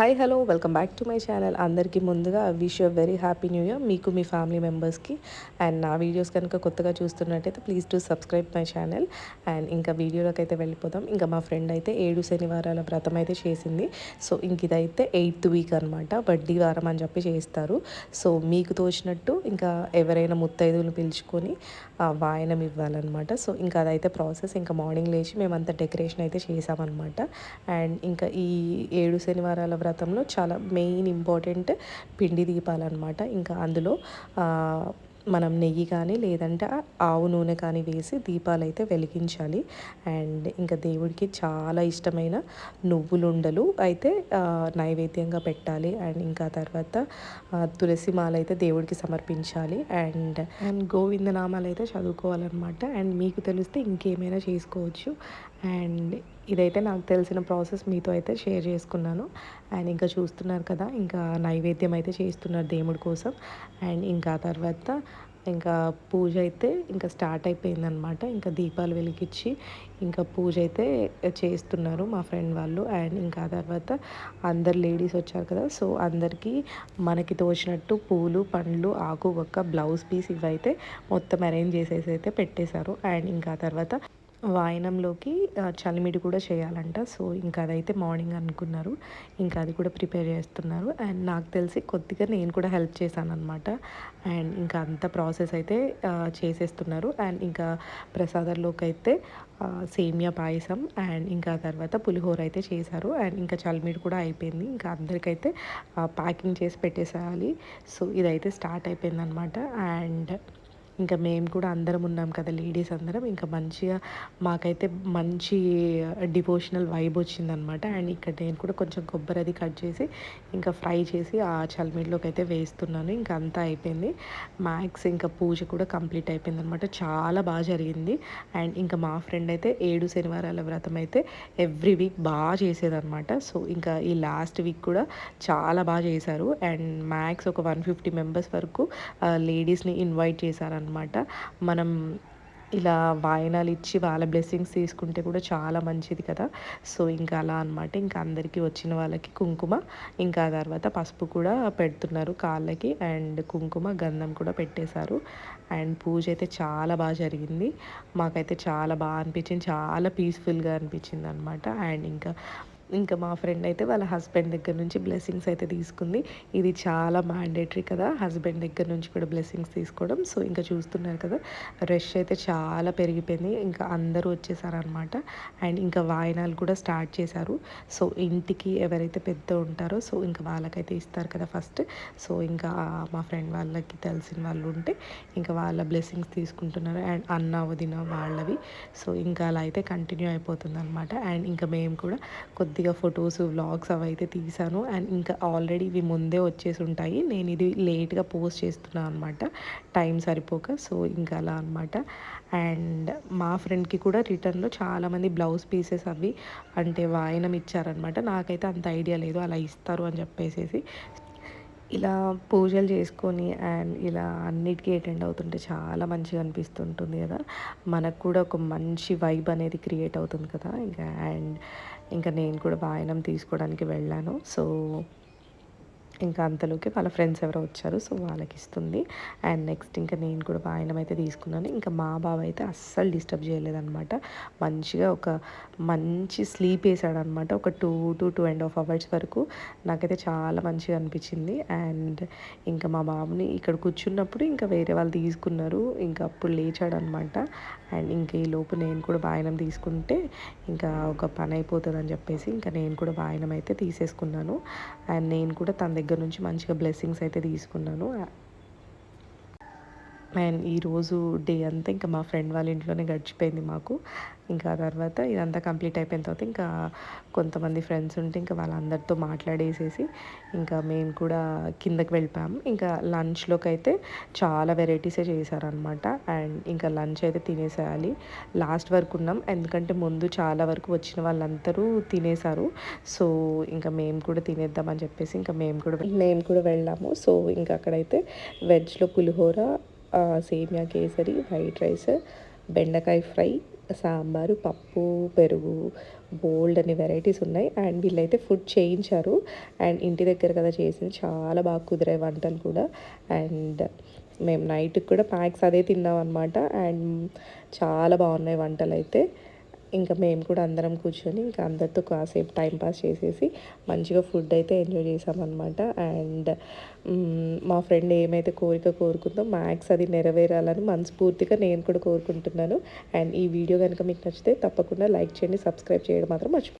Hi hello welcome back to my channel అందరికీ ముందుగా wish you very happy new year మీకు మీ family మెంబర్స్కి అండ్ నా వీడియోస్ కనుక కొత్తగా చూస్తున్నట్టయితే please to subscribe my channel and ఇంకా వీడియోలోకి అయితే వెళ్ళిపోదాం. ఇంకా మా ఫ్రెండ్ అయితే ఏడు శనివారాల వ్రతం అయితే చేసింది. సో ఇంక ఇదైతే ఎయిత్ వీక్ అనమాట వడ్డీ వారం అని చెప్పి చేస్తారు. సో మీకు తోచినట్టు ఇంకా ఎవరైనా ముత్తైదువులు పిలుచుకొని వాయనం ఇవ్వాలన్నమాట. సో ఇంకా అదైతే ప్రాసెస్ ఇంకా మార్నింగ్ లేచి మేమంతా డెకరేషన్ అయితే చేసామన్నమాట. అండ్ ఇంకా ఈ ఏడు శనివారాల వ్రతంలో చాలా మెయిన్ ఇంపార్టెంట్ పిండి దీపాలు అనమాట ఇంకా అందులో మనం నెయ్యి కానీ లేదంటే ఆవు నూనె కానీ వేసి దీపాలు అయితే వెలిగించాలి. అండ్ ఇంకా దేవుడికి చాలా ఇష్టమైన నువ్వులుండలు అయితే నైవేద్యంగా పెట్టాలి. అండ్ ఇంకా తర్వాత తులసి మాల అయితే దేవుడికి సమర్పించాలి. అండ్ అండ్ గోవిందనామాలు అయితే చదువుకోవాలన్నమాట. అండ్ మీకు తెలిస్తే ఇంకేమైనా చేసుకోవచ్చు. అండ్ ఇదైతే నాకు తెలిసిన ప్రాసెస్ మీతో అయితే షేర్ చేసుకున్నాను. అండ్ ఇంకా చూస్తున్నారు కదా ఇంకా నైవేద్యం అయితే చేస్తున్నారు దేవుడి కోసం. అండ్ ఇంకా తర్వాత ఇంకా పూజ అయితే ఇంకా స్టార్ట్ అయిపోయిందనమాట ఇంకా దీపాలు వెలిగించి ఇంకా పూజ అయితే చేస్తున్నారు మా ఫ్రెండ్ వాళ్ళు. అండ్ ఇంకా తర్వాత అందరు లేడీస్ వచ్చారు కదా సో అందరికీ మనకి తోచినట్టు పూలు పండ్లు ఆకు ఒక్క బ్లౌజ్ పీస్ ఇవైతే మొత్తం అరేంజ్ చేసేసి అయితే పెట్టేశారు. అండ్ ఇంకా తర్వాత వాయనంలోకి చలిమిడి కూడా చేయాలంట. సో ఇంకా అదైతే మార్నింగ్ అనుకున్నారు. ఇంకా అది కూడా ప్రిపేర్ చేస్తున్నారు. అండ్ నాకు తెలిసి కొద్దిగా నేను కూడా హెల్ప్ చేశాను అనమాట అండ్ ఇంకా అంత ప్రాసెస్ అయితే చేసేస్తున్నారు. అండ్ ఇంకా ప్రసాదంలోకి అయితే సేమియా పాయసం అండ్ ఇంకా తర్వాత పులిహోర అయితే చేశారు. అండ్ ఇంకా చలిమిడి కూడా అయిపోయింది. ఇంకా అందరికైతే ప్యాకింగ్ చేసి పెట్టేసేయాలి. సో ఇదైతే స్టార్ట్ అయిపోయింది అనమాట అండ్ ఇంకా మేము కూడా అందరం ఉన్నాం కదా లేడీస్ అందరం. ఇంకా మంచిగా మాకైతే మంచి డివోషనల్ వైబ్ వచ్చిందనమాట అండ్ ఇక్కడ నేను కూడా కొంచెం కొబ్బరి అది కట్ చేసి ఇంకా ఫ్రై చేసి ఆ చల్మిడిలోకి అయితే వేస్తున్నాను. ఇంకా అంతా అయిపోయింది. మ్యాక్స్ ఇంకా పూజ కూడా కంప్లీట్ అయిపోయింది అనమాట చాలా బాగా జరిగింది. అండ్ ఇంకా మా ఫ్రెండ్ అయితే ఏడు శనివారాల వ్రతం అయితే ఎవ్రీ వీక్ బాగా చేసేదనమాట సో ఇంకా ఈ లాస్ట్ వీక్ కూడా చాలా బాగా చేశారు. అండ్ మ్యాక్స్ ఒక వన్ ఫిఫ్టీ మెంబర్స్ వరకు లేడీస్ని ఇన్వైట్ చేశారనమాట అనమాట మనం ఇలా వాయనాలు ఇచ్చి వాళ్ళ బ్లెస్సింగ్స్ తీసుకుంటే కూడా చాలా మంచిది కదా. సో ఇంకా అలా అనమాట ఇంకా అందరికీ వచ్చిన వాళ్ళకి కుంకుమ ఇంకా తర్వాత పసుపు కూడా పెడుతున్నారు కాళ్ళకి అండ్ కుంకుమ గంధం కూడా పెట్టేశారు. అండ్ పూజ అయితే చాలా బాగా జరిగింది. మాకైతే చాలా బాగా అనిపించింది. చాలా పీస్ఫుల్గా అనిపించింది అనమాట అండ్ ఇంకా ఇంకా మా ఫ్రెండ్ అయితే వాళ్ళ హస్బెండ్ దగ్గర నుంచి బ్లెస్సింగ్స్ అయితే తీసుకుంది. ఇది చాలా మ్యాండేటరీ కదా హస్బెండ్ దగ్గర నుంచి కూడా బ్లెస్సింగ్స్ తీసుకోవడం. సో ఇంకా చూస్తున్నారు కదా రష్ అయితే చాలా పెరిగిపోయింది. ఇంకా అందరూ వచ్చేసారనమాట అండ్ ఇంకా వాయనాలు కూడా స్టార్ట్ చేశారు. సో ఇంటికి ఎవరైతే పెద్ద ఉంటారో సో ఇంకా వాళ్ళకైతే ఇస్తారు కదా ఫస్ట్. సో ఇంకా మా ఫ్రెండ్ వాళ్ళకి తెలిసిన వాళ్ళు ఉంటే ఇంకా వాళ్ళ బ్లెస్సింగ్స్ తీసుకుంటున్నారు. అండ్ అన్న వదిన వాళ్ళవి. సో ఇంకా అలా అయితే కంటిన్యూ అయిపోతుంది అనమాట అండ్ ఇంకా మేము కూడా కొద్ది కొద్దిగా ఫొటోస్ వ్లాగ్స్ అవి అయితే తీసాను అండ్ ఇంకా ఆల్రెడీ ఇవి ముందే వచ్చేసి ఉంటాయి. నేను ఇది లేట్గా పోస్ట్ చేస్తున్నాను అనమాట టైం సరిపోక సో ఇంకా అలా అనమాట అండ్ మా ఫ్రెండ్కి కూడా రిటర్న్లో చాలామంది బ్లౌజ్ పీసెస్ అవి అంటే వాయనం ఇచ్చారనమాట నాకైతే అంత ఐడియా లేదు. అలా ఇస్తారు అని చెప్పేసేసి ఇలా పూజలు చేసుకొని అండ్ ఇలా అన్నిటికీ అటెండ్ అవుతుంటే చాలా మంచిగా అనిపిస్తుంటుంది కదా. మనకు కూడా ఒక మంచి వైబ్ అనేది క్రియేట్ అవుతుంది కదా. ఇంకా అండ్ ఇంకా నేను కూడా వాయనం తీసుకోవడానికి వెళ్ళాను. సో ఇంకా అంతలోకి వాళ్ళ ఫ్రెండ్స్ ఎవరో వచ్చారు సో వాళ్ళకి ఇస్తుంది. అండ్ నెక్స్ట్ ఇంకా నేను కూడా వాయనం అయితే తీసుకున్నాను. ఇంకా మా బావ అయితే అస్సలు డిస్టర్బ్ చేయలేదన్నమాట. మంచిగా ఒక మంచి స్లీప్ వేసాడనమాట ఒక two to two and half hours వరకు నాకైతే చాలా మంచిగా అనిపించింది. అండ్ ఇంకా మా బాబుని ఇక్కడ కూర్చున్నప్పుడు ఇంకా వేరే వాళ్ళు తీసుకున్నారు. ఇంకా అప్పుడు లేచాడనమాట అండ్ ఇంకా ఈ లోపు నేను కూడా వాయనం తీసుకుంటే ఇంకా ఒక పని అయిపోతుంది అని చెప్పేసి ఇంకా నేను కూడా వాయనం అయితే తీసేసుకున్నాను. అండ్ నేను కూడా తన దగ్గర నుంచి మంచిగా బ్లెస్సింగ్స్ అయితే తీసుకున్నాను. అండ్ ఈరోజు డే అంతా ఇంకా మా ఫ్రెండ్ వాళ్ళ ఇంట్లోనే గడిచిపోయింది మాకు. ఇంకా తర్వాత ఇదంతా కంప్లీట్ అయిపోయిన తర్వాత ఇంకా కొంతమంది ఫ్రెండ్స్ ఉంటే ఇంకా వాళ్ళందరితో మాట్లాడేసేసి ఇంకా మేము కూడా కిందకి వెళ్ళిపోయాము. ఇంకా లంచ్లోకి అయితే చాలా వెరైటీసే చేశారనమాట అండ్ ఇంకా లంచ్ అయితే తినేసేయాలి. లాస్ట్ వరకు ఉన్నాం. ఎందుకంటే ముందు చాలా వరకు వచ్చిన వాళ్ళందరూ తినేశారు. సో ఇంకా మేము కూడా తినేద్దామని చెప్పేసి ఇంకా మేము కూడా మేము కూడా వెళ్ళాము. సో ఇంకా అక్కడైతే వెజ్లో పులిహోర సేమియా కేసరి వైట్ రైస్ బెండకాయ ఫ్రై సాంబారు పప్పు పెరుగు బోల్డ్ అనే వెరైటీస్ ఉన్నాయి. అండ్ వీళ్ళైతే ఫుడ్ చేయించారు. అండ్ ఇంటి దగ్గర కదా చేసింది. చాలా బాగా కుదిరాయి వంటలు కూడా. అండ్ మేము నైట్కి కూడా ప్యాక్స్ అదే తిన్నాం అనమాట అండ్ చాలా బాగున్నాయి వంటలు అయితే ఇంకా మేము కూడా అందరం కూర్చొని ఇంకా అందరితో కాసేపు టైంపాస్ చేసేసి మంచిగా ఫుడ్ అయితే ఎంజాయ్ చేసామన్నమాట. అండ్ మా ఫ్రెండ్ ఏమైతే కోరిక కోరుకుందో మ్యాక్స్ అది నెరవేరాలని మనస్ఫూర్తిగా నేను కూడా కోరుకుంటున్నాను. అండ్ ఈ వీడియో కనుక మీకు నచ్చితే తప్పకుండా లైక్ చేయండి సబ్స్క్రైబ్ చేయడం మాత్రం మర్చిపో